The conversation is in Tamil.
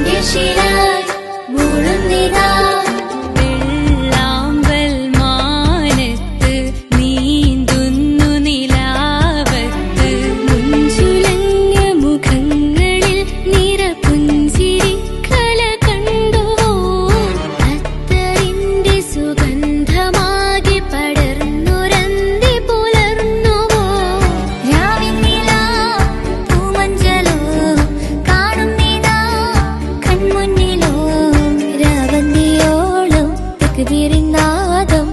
you திருவிருநாதம்